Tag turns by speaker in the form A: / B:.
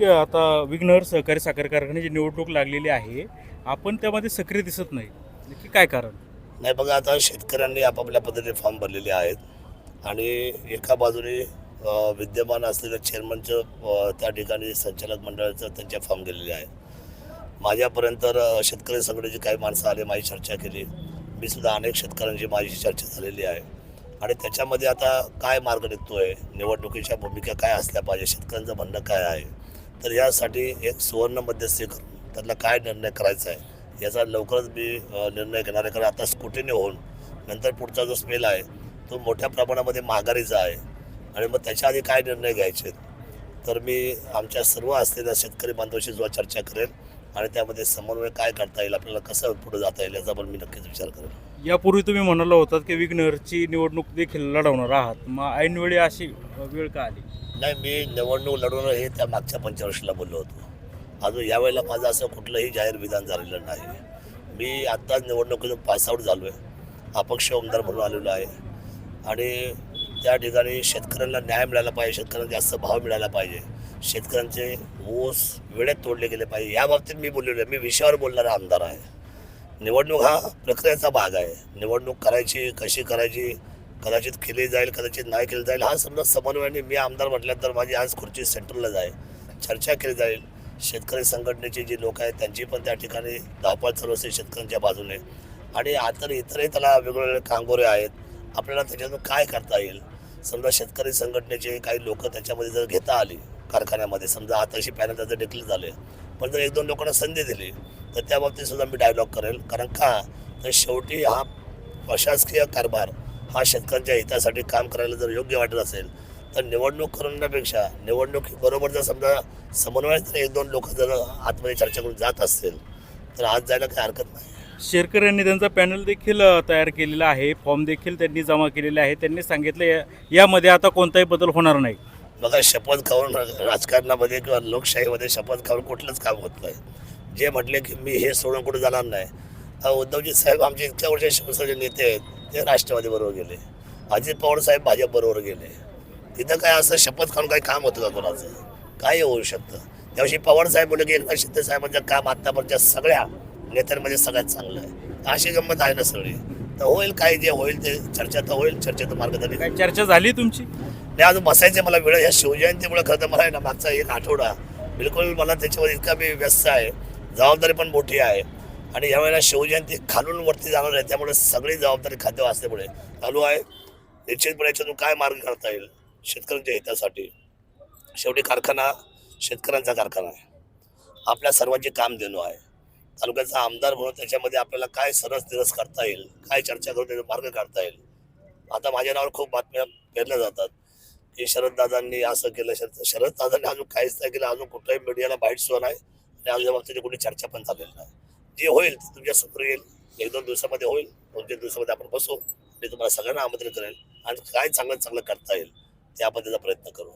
A: एक आता विघ्नर सहकारी साखर कारखान्याची निवडणूक लागलेली आहे. आपण त्यामध्ये सक्रिय दिसत नाही. नक्की काय कारण?
B: नाही बघा आता शेतकऱ्यांनी आपापल्या पद्धतीने फॉर्म भरलेले आहेत. आणि एका बाजूने विद्यमान असलेल्या चेअरमनचं त्या ठिकाणी संचालक मंडळाचं त्यांचे फॉर्म गेलेले आहेत. माझ्यापर्यंत शेतकरी संघटनेचे काही माणसं आले माझी चर्चा केली. मी सुद्धा अनेक शेतकऱ्यांची माझी चर्चा झालेली आहे. आणि त्याच्यामध्ये आता काय मार्ग निघतो आहे निवडणुकीच्या भूमिका काय असल्या पाहिजे? शेतकऱ्यांचं म्हणणं काय आहे? तर यासाठी एक सुवर्ण मध्यस्थी करून त्यातला काय निर्णय करायचा आहे याचा लवकरच मी निर्णय घेणार आहे. कारण आता स्कुटीने होऊन नंतर पुढचा जो स्मेल आहे तो मोठ्या प्रमाणामध्ये महागारीचा आहे. आणि मग त्याच्या आधी काय निर्णय घ्यायचे तर मी आमच्या सर्व असलेल्या शेतकरी बांधवाशी जो चर्चा करेल आणि त्यामध्ये समन्वय काय करता येईल आपल्याला कसं पुढे जाता येईल याचा पण मी नक्कीच विचार करेल.
A: यापूर्वी तुम्ही म्हणाला होतात की विघ्नरची निवडणूक देखील लढवणार आहात. मग ऐनवेळी अशी वेळ का आली?
B: नाही मी निवडणूक लढवणं हे त्या मागच्या पंचवर्षीला बोललो होतो. अजून यावेळेला माझं असं कुठलंही जाहीर विधान झालेलं नाही. मी आत्ताच निवडणुकीतून पासआउट झालो आहे अपक्ष आमदार म्हणून आलेलो आहे. आणि त्या ठिकाणी शेतकऱ्यांना न्याय मिळाला पाहिजे शेतकऱ्यांना जास्त भाव मिळाला पाहिजे. शेतकऱ्यांचे ऊस वेळेत तोडले गेले पाहिजे. या बाबतीत मी बोललेलो आहे. मी विषयावर बोलणारा आमदार आहे. निवडणूक हा प्रक्रियेचा भाग आहे. निवडणूक करायची कशी करायची कदाचित केले जाईल कदाचित नाही केलं जाईल. हा समजा समन्वयाने मी आमदार म्हटल्यानंतर माझी आज खुर्ची सेंटरला जाईल. चर्चा केली जाईल. शेतकरी संघटनेचे जे लोक आहेत त्यांची पण त्या ठिकाणी धावपळ चालू असते शेतकऱ्यांच्या बाजूने. आणि आता इतरही त्याला वेगवेगळे कांगोरे आहेत. आपल्याला त्याच्यातून काय करता येईल? समजा शेतकरी संघटनेचे काही लोक त्याच्यामध्ये जर घेता आली कारखान्यामध्ये समजा आता अशी पॅनल त्याचं डिक्लेअर झाले पण जर एक दोन लोकांना संधी दिली तर त्याबाबतीत सुद्धा मी डायलॉग करेल. कारण का? तर शेवटी हा प्रशासकीय कारभार हा शेतकऱ्यांच्या हितासाठी काम करायला जर योग्य वाटत असेल तर निवडणूक करण्यापेक्षा निवडणूक बरोबर जर समजा समन्वयात जर एक दोन लोक जर आतमध्ये चर्चा करून जात असतील तर आज जायला काही हरकत नाही.
A: शेतकऱ्यांनी त्यांचा पॅनल देखील तयार केलेला आहे फॉर्म देखील त्यांनी जमा केलेले आहे त्यांनी सांगितलं या- यामध्ये आता कोणताही बदल होणार नाही.
B: बघा शपथ खाऊन राजकारणामध्ये किंवा लोकशाहीमध्ये शपथ खाऊन कुठलंच काम होत नाही. जे म्हटले की मी हे सोडून कुठे जाणार नाही. उद्धवजी साहेब आमचे इतक्या वर्ष शिवसेनेचे नेते आहेत. ते राष्ट्रवादी बरोबर गेले. अजित पवार साहेब भाजप बरोबर गेले. तिथं काय असं शपथ खाऊन काही काम होतं का कोणाचं? काय होऊ शकतं. त्याविषयी पवार साहेब बोलले की एकनाथ शिंदे साहेबांचं काम आत्तापर्यंत सगळ्या नेत्यांमध्ये सगळ्यात चांगलं आहे. अशी गंमत आहे ना सगळी. तर होईल काय जे होईल ते चर्चा तर होईल चर्चेचं मार्गदर्शन
A: काय चर्चा झाली तुमची?
B: नाही अजून बसायचे मला वेळ. या शिवजयंतीमुळे खरं तर मला आहे ना मागचा एक आठवडा. बिलकुल मला त्याच्यावर इतका मी व्यस्त आहे. जबाबदारी पण मोठी आहे. आणि यावेळेला शिवजयंती खालून वरती जाणार आहे त्यामुळे सगळी जबाबदारी खाद्य असल्यामुळे चालू आहे. निश्चितपणे याच्यातून काय मार्ग काढता येईल? शेतकऱ्यांच्या हितासाठी. शेवटी कारखाना शेतकऱ्यांचा कारखाना आहे. आपल्या सर्वांची काम देणं आहे. तालुक्याचा आमदार म्हणून त्याच्यामध्ये आपल्याला काय सरस निरस करता येईल? काय चर्चा करून त्याचा मार्ग काढता येईल? आता माझ्या नावावर खूप बातम्या पेरल्या जातात. की शरददादांनी असं केलं शरद शरददादांनी अजून काहीच नाही केलं अजून कुठल्याही मीडियाला बाईट सुद्धा नाही. आणि अजून बाबतीत कुठली चर्चा पण झालेली नाही. जे होईल ते तुमच्यासमोर येईल. एक दोन दिवसामध्ये होईल दोन तीन दिवसामध्ये आपण बसू. मी तुम्हाला सगळ्यांना आमंत्रित करेल आणि काय चांगलं चांगलं करता येईल त्या पद्धतीचा प्रयत्न करू.